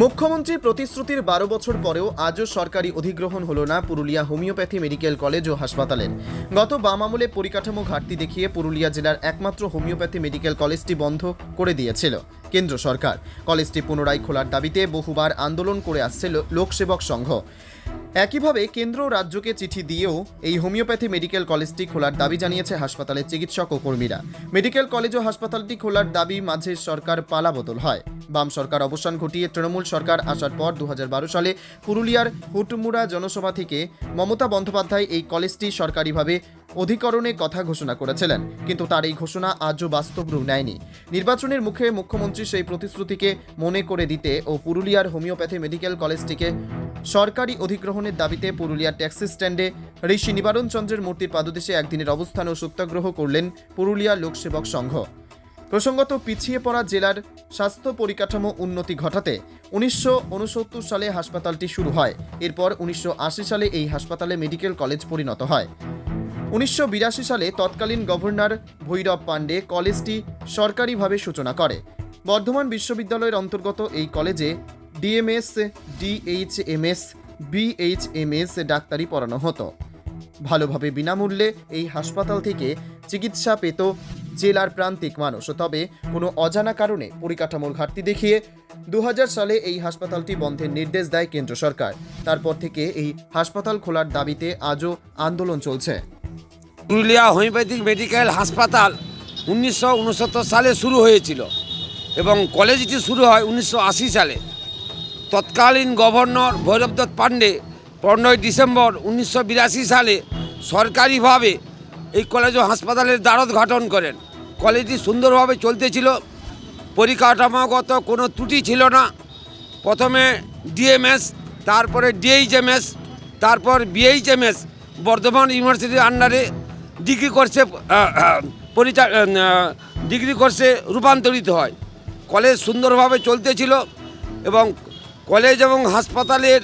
মুখ্যমন্ত্রীর প্রতিশ্রুতির বারো বছর পরেও আজও সরকারি অধিগ্রহণ হল না পুরুলিয়া হোমিওপ্যাথি মেডিকেল কলেজ ও হাসপাতালের। গত বাম আমলে পরিকাঠামো ঘাটতি দেখিয়ে পুরুলিয়া জেলার একমাত্র হোমিওপ্যাথি মেডিকেল কলেজটি বন্ধ করে দিয়েছিল কেন্দ্র সরকার। কলেজটি পুনরায় খোলার দাবিতে বহুবার আন্দোলন করে আসছে লোকসেবক সংঘ। একইভাবে কেন্দ্র রাজ্যকে চিঠি দিয়েও এই হোমিওপ্যাথি মেডিকেল কলেজটি খোলার দাবি জানিয়েছে হাসপাতালের চিকিৎসক ও কর্মীরা। মেডিকেল কলেজ ও হাসপাতালটি খোলার দাবি মাঝে সরকার পালাবদল হয়। বাম সরকার অবসান ঘটিয়ে তৃণমূল সরকার আসার পর দু হাজার বারো সালে পুরুলিয়ার হুটমুড়া জনসভা থেকে মমতা বন্দ্যোপাধ্যায় এই কলেজটি সরকারিভাবে অধিকরণে কথা ঘোষণা করেছিলেন। কিন্তু তার এই ঘোষণা আজও বাস্তব রূপ নেয়নি। নির্বাচনের মুখে মুখ্যমন্ত্রী সেই প্রতিশ্রুতিকে মনে করে দিতে ও পুরুলিয়ার হোমিওপ্যাথি মেডিকেল কলেজটিকে সরকারি অধিগ্রহণের দাবিতে পুরুলিয়ার ট্যাক্সি স্ট্যান্ডে ঋষি নিবারণ চন্দ্রের মূর্তির পাদদেশে একদিনের অবস্থান ও সত্যাগ্রহ করলেন পুরুলিয়া লোকসেবক সংঘ। প্রসঙ্গত পিছিয়ে পড়া জেলার স্বাস্থ্য পরিকাঠামো উন্নতি ঘটাতে উনিশশো উনসত্তর সালে হাসপাতালটি শুরু হয়। এরপর উনিশশো আশি সালে এই হাসপাতালে মেডিকেল কলেজ পরিণত হয়। উনিশশো বিরাশি সালে তৎকালীন গভর্নর ভৈরব পাণ্ডে কলেজটি সরকারিভাবে সূচনা করে। বর্ধমান বিশ্ববিদ্যালয়ের অন্তর্গত এই কলেজে ডিএমএস ডিএইচএমএস বিএইচএমএস ডাক্তারি পড়ানো হতো। ভালোভাবে বিনামূল্যে এই হাসপাতাল থেকে চিকিৎসা পেত জেলার প্রান্তিক মানুষ। তবে কোনো অজানা কারণে পরিকাঠামোর ঘাটতি দেখিয়ে দু হাজার সালে এই হাসপাতালটি বন্ধের নির্দেশ দেয় কেন্দ্র সরকার। তারপর থেকে এই হাসপাতাল খোলার দাবিতে আজও আন্দোলন চলছে। পুরুলিয়া হোমিওপ্যাথিক মেডিকেল হাসপাতাল উনিশশো উনসত্তর সালে শুরু হয়েছিল এবং কলেজটি শুরু হয় উনিশশো আশি সালে। তৎকালীন গভর্নর ভৈরবদত্ত পাণ্ডে পনেরোই ডিসেম্বর উনিশশো বিরাশি সালে সরকারিভাবে এই কলেজ ও হাসপাতালের দ্বারত গঠন করেন। কলেজটি সুন্দরভাবে চলতেছিল, পরিকাঠামোগত কোনো ত্রুটি ছিল না। প্রথমে ডিএমএস, তারপরে ডিএইচএমএস, তারপর বিএইচএমএস বর্ধমান ইউনিভার্সিটির আন্ডারে ডিগ্রি কোর্সে পরিচা ডিগ্রি কোর্সে রূপান্তরিত হয়। কলেজ সুন্দরভাবে চলতেছিল এবং কলেজ এবং হাসপাতালের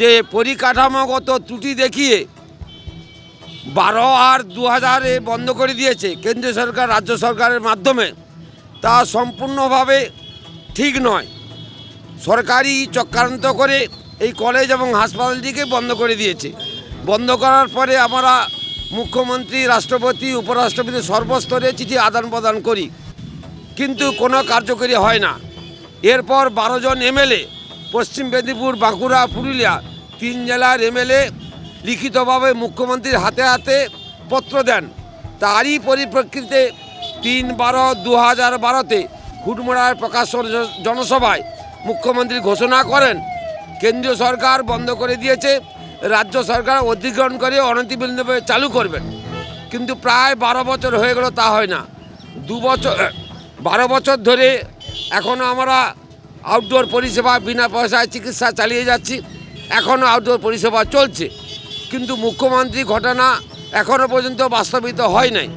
যে পরিকাঠামোগত ত্রুটি দেখিয়ে বারো আর দু হাজারে বন্ধ করে দিয়েছে কেন্দ্রীয় সরকার, রাজ্য সরকারের মাধ্যমে। তা সম্পূর্ণভাবে ঠিক নয়। সরকারি চক্রান্ত করে এই কলেজ এবং হাসপাতালটিকে বন্ধ করে দিয়েছে। বন্ধ করার পরে আমরা মুখ্যমন্ত্রী, রাষ্ট্রপতি, উপরাষ্ট্রপতি সর্বস্তরে চিঠি আদান প্রদান করি। কিন্তু কোনো কার্যকরী হয় না। এরপর বারো জন এমএলএ পশ্চিম মেদিনীপুর, বাঁকুড়া, পুরুলিয়া তিন জেলার এমএলএ লিখিতভাবে মুখ্যমন্ত্রীর হাতে হাতে পত্র দেন। তারই পরিপ্রেক্ষিতে তিন বারো দু হাজার বারোতে হুটমোড়ার প্রকাশ জনসভায় মুখ্যমন্ত্রী ঘোষণা করেন, কেন্দ্রীয় সরকার বন্ধ করে দিয়েছে, রাজ্য সরকার অধিগ্রহণ করে অনতিবিলম্বে চালু করবেন। কিন্তু প্রায় বারো বছর হয়ে গেল তা হয় না। দু বছর, বারো বছর ধরে এখনও আমরা আউটডোর পরিষেবা, বিনা পয়সায় চিকিৎসা চালিয়ে যাচ্ছি। এখনও আউটডোর পরিষেবা চলছে। কিন্তু মুখ্যমন্ত্রী ঘটনা এখনও পর্যন্ত বাস্তবিত হয় নাই।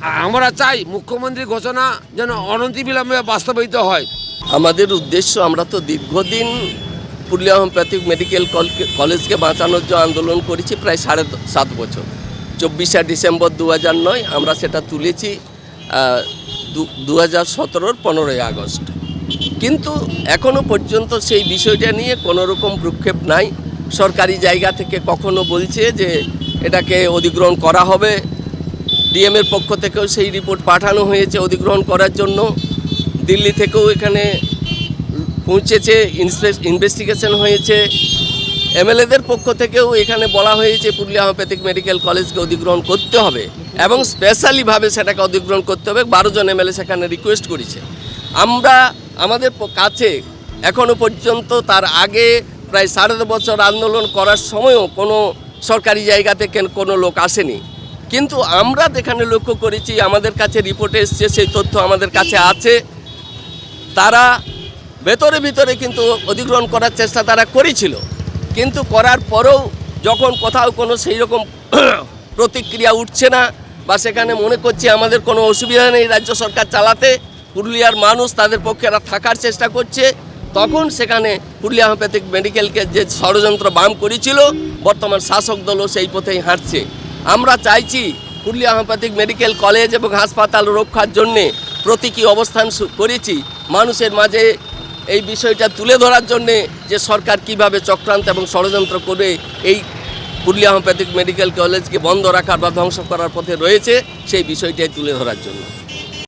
আমরা চাই মুখ্যমন্ত্রী ঘোষণা যেন অনতিবিলম্বে বাস্তবায়িত হয়। আমাদের উদ্দেশ্য আমরা তো দীর্ঘদিন পুরুলিয়া হোমিওপ্যাথিক মেডিকেল কল- কলেজকে বাঁচানোর জন্য আন্দোলন করেছি, প্রায় সাড়ে সাত বছর। চব্বিশে ডিসেম্বর দু নয় আমরা সেটা তুলেছি দু হাজার সতেরোর পনেরোই আগস্ট। কিন্তু এখনও পর্যন্ত সেই বিষয়টা নিয়ে কোনো রকম ভ্রুক্ষেপ নাই। সরকারি জায়গা থেকে কখনো বলছে যে এটাকে অধিগ্রহণ করা হবে। ডিএমের পক্ষ থেকেও সেই রিপোর্ট পাঠানো হয়েছে অধিগ্রহণ করার জন্য। দিল্লি থেকেও এখানে পৌঁছেছে ইনভেস্টিগেশন হয়েছে। এমএলএদের পক্ষ থেকেও এখানে বলা হয়েছে পুরুলিয়া হোমিওপ্যাথিক মেডিকেল কলেজকে অধিগ্রহণ করতে হবে এবং স্পেশালিভাবে সেটাকে অধিগ্রহণ করতে হবে। বারো জন এমএলএ সেখানে রিকোয়েস্ট করেছে। আমরা আমাদের কাছে এখনও পর্যন্ত তার আগে প্রায় সাড়ে বছর আন্দোলন করার সময়ও কোনো সরকারি জায়গা থেকে কোনো লোক আসেনি। কিন্তু আমরা যেখানে লক্ষ্য করেছি, আমাদের কাছে রিপোর্টে এসছে, সেই তথ্য আমাদের কাছে আছে। তারা ভেতরে ভিতরে কিন্তু অধিগ্রহণ করার চেষ্টা তারা করেছিল। কিন্তু করার পরেও যখন কোথাও কোনো সেই রকম প্রতিক্রিয়া উঠছে না বা সেখানে মনে করছি আমাদের কোনো অসুবিধা নেই রাজ্য সরকার চালাতে পুরুলিয়ার মানুষ তাদের পক্ষে থাকার চেষ্টা করছে। তখন সেখানে পুরুলিয়া হোমিওপ্যাথিক মেডিকেলকে যে ষড়যন্ত্র বাম করেছিল, বর্তমান শাসক দলও সেই পথেই হাঁটছে। আমরা চাইছি পুরুলিয়া হোমিওপ্যাথিক মেডিকেল কলেজ এবং হাসপাতাল রক্ষার জন্যে প্রতীকী অবস্থান করেছি। মানুষের মাঝে এই বিষয়টা তুলে ধরার জন্যে যে সরকার কীভাবে চক্রান্ত এবং ষড়যন্ত্র করে এই পুরুলিয়া হোমিওপ্যাথিক মেডিকেল কলেজকে বন্ধ রাখার বা ধ্বংস করার পথে রয়েছে, সেই বিষয়টাই তুলে ধরার জন্য।